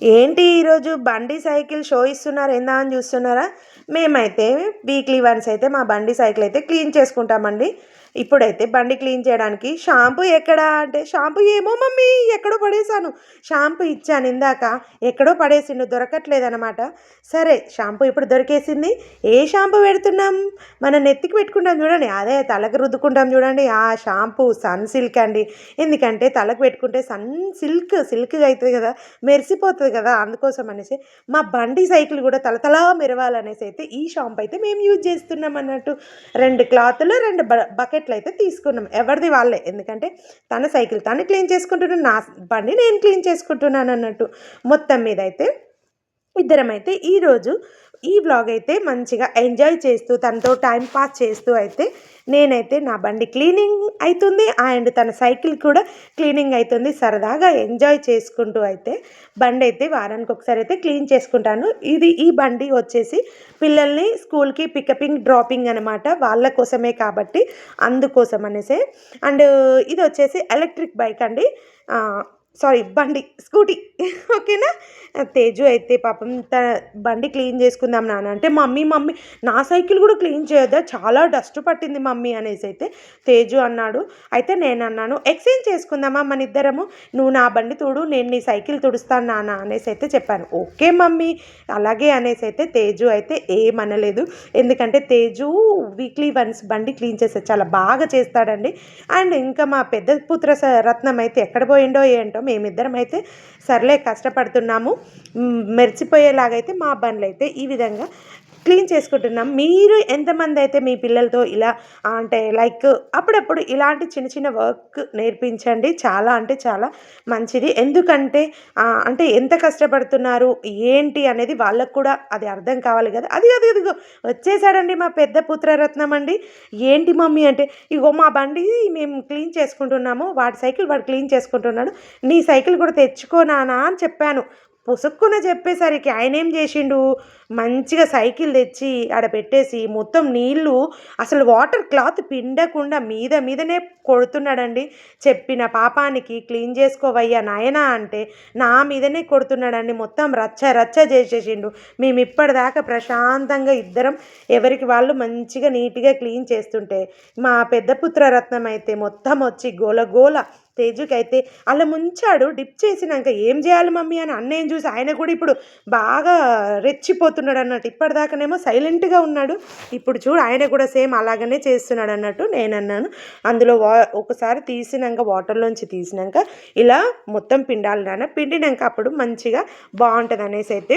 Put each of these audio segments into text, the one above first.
ఏంటి ఈరోజు బండి సైకిల్ షో ఇస్తున్నారు ఏందా అని చూస్తున్నారా? మేమైతే వీక్లీ వన్స్ అయితే మా బండి సైకిల్ అయితే క్లీన్ చేసుకుంటామండి. ఇప్పుడైతే బండి క్లీన్ చేయడానికి షాంపూ ఎక్కడా అంటే షాంపూ ఏమో మమ్మీ ఎక్కడో పడేశాను. షాంపూ ఇచ్చాను ఇందాక ఎక్కడో పడేసిండు దొరకట్లేదనమాట సరే షాంపూ ఇప్పుడు దొరికేసింది. ఏ షాంపూ పెడుతున్నాం? మనం నెత్తికి పెట్టుకుంటాం చూడండి. అదే తలకు రుద్దుకుంటాం చూడండి. ఆ షాంపూ సన్ సిల్క్ అండి. ఎందుకంటే తలకు పెట్టుకుంటే సన్ సిల్క్ సిల్క్గా అవుతుంది కదా. మెరిసిపోతుంది. కదా అందుకోసం అనేసి మా బండి సైకిల్ కూడా తలతలా మెరవాలనేసి అయితే ఈ షాంపు అయితే మేము యూజ్ చేస్తున్నాం అన్నట్టు. రెండు క్లాత్లు రెండు బకెట్లు అయితే తీసుకున్నాం. ఎవరిది వాళ్ళే. ఎందుకంటే తన సైకిల్ తను క్లీన్ చేసుకుంటున్నాను నా బండి నేను క్లీన్ చేసుకుంటున్నాను అన్నట్టు. మొత్తం మీద అయితే ఇద్దరం అయితే ఈరోజు ఈ బ్లాగ్ అయితే మంచిగా ఎంజాయ్ చేస్తూ తనతో టైం పాస్ చేస్తూ అయితే నేనైతే నా బండి క్లీనింగ్ అవుతుంది అండ్ తన సైకిల్ కూడా క్లీనింగ్ అవుతుంది సరదాగా ఎంజాయ్ చేసుకుంటూ అయితే బండి అయితే వారానికి ఒకసారి అయితే క్లీన్ చేసుకుంటాను. ఇది ఈ బండి వచ్చేసి పిల్లల్ని స్కూల్కి పికపింగ్ డ్రాపింగ్ అనమాట వాళ్ళ కోసమే కాబట్టి అందుకోసం అనేసి. అండ్ ఇది వచ్చేసి ఎలక్ట్రిక్ బైక్ అండి. సారీ బండి స్కూటీ. ఓకేనా? తేజు అయితే పాపం త బండి క్లీన్ చేసుకుందాం నాన్న అంటే మమ్మీ మమ్మీ నా సైకిల్ కూడా క్లీన్ చేయొద్దా? చాలా డస్ట్ పట్టింది మమ్మీ అనేసి అయితే తేజు అన్నాడు. అయితే నేను అన్నాను ఎక్స్చేంజ్ చేసుకుందామా మన ఇద్దరము? నువ్వు నా బండి తోడు నేను నీ సైకిల్ తుడుస్తాను నాన్న అనేసి అయితే చెప్పాను. ఓకే మమ్మీ అలాగే అనేసి అయితే తేజు అయితే ఏమనలేదు. ఎందుకంటే తేజు వీక్లీ వన్స్ బండి క్లీన్ చేస్తే చాలా బాగా చేస్తాడండి. అండ్ ఇంకా మా పెద్ద పుత్ర రత్నం అయితే ఎక్కడ పోయిండో ఏంటో మేమిద్దరం అయితే సర్లే కష్టపడుతున్నాము. మెరిచిపోయేలాగైతే మా బండ్లు అయితే ఈ విధంగా క్లీన్ చేసుకుంటున్నాం. మీరు ఎంతమంది అయితే మీ పిల్లలతో ఇలా అంటే లైక్ అప్పుడప్పుడు ఇలాంటి చిన్న చిన్న వర్క్ నేర్పించండి. చాలా అంటే చాలా మంచిది. ఎందుకంటే అంటే ఎంత కష్టపడుతున్నారు ఏంటి అనేది వాళ్ళకు కూడా అది అర్థం కావాలి కదా. అది అది అదిగో వచ్చేసాడండి మా పెద్ద పుత్రరత్నం అండి. ఏంటి మమ్మీ అంటే ఇగో మా బండి మేము క్లీన్ చేసుకుంటున్నాము వాడి సైకిల్ వాడు క్లీన్ చేసుకుంటున్నాడు నీ సైకిల్ కూడా తెచ్చుకోనానా అని చెప్పాను. పుసుక్కున చెప్పేసరికి ఆయన ఏం చేసిండు? మంచిగా సైకిల్ తెచ్చి ఆడ పెట్టేసి మొత్తం నీళ్ళు అసలు వాటర్ క్లాత్ పిండకుండా మీద మీదనే కొడుతున్నాడండి. చెప్పిన పాపానికి క్లీన్ చేసుకోవయ్యా నాయనా అంటే నా మీదనే కొడుతున్నాడండి. మొత్తం రచ్చ రచ్చ చేసేసిండు. మేము ఇప్పటిదాకా ప్రశాంతంగా ఇద్దరం ఎవరికి వాళ్ళు మంచిగా నీట్గా క్లీన్ చేస్తుంటే మా పెద్ద పుత్రరత్నం అయితే మొత్తం వచ్చి గోల గోల తేజుకి అయితే అలా ముంచాడు. డిప్ చేసినాక ఏం చేయాలి మమ్మీ అని అన్నయ్యని చూసి ఆయన కూడా ఇప్పుడు బాగా రెచ్చిపోతున్నాడు అన్నట్టు ఇప్పటిదాకానేమో సైలెంట్గా ఉన్నాడు. ఇప్పుడు చూడు ఆయన కూడా సేమ్ అలాగనే చేస్తున్నాడు అన్నట్టు నేను అన్నాను అందులో వా ఒకసారి తీసినాక వాటర్లోంచి తీసినాక ఇలా మొత్తం పిండాలి నాన్న. పిండినాక అప్పుడు మంచిగా బాగుంటుంది అనేసి అయితే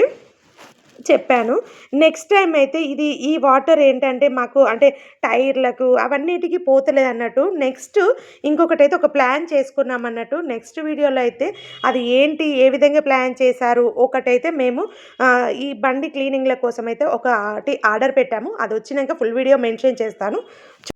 చెప్పాను. నెక్స్ట్ టైం అయితే ఇది ఈ వాటర్ ఏంటంటే మాకు అంటే టైర్లకు అవన్నిటికీ పోతలేదు అన్నట్టు. నెక్స్ట్ ఇంకొకటి అయితే ఒక ప్లాన్ చేసుకున్నాం అన్నట్టు. నెక్స్ట్ వీడియోలో అయితే అది ఏంటి ఏ విధంగా ప్లాన్ చేశారు ఒకటైతే మేము ఈ బండి క్లీనింగ్ల కోసం అయితే ఒకటి ఆర్డర్ పెట్టాము. అది వచ్చినాక ఫుల్ వీడియో మెన్షన్ చేస్తాను.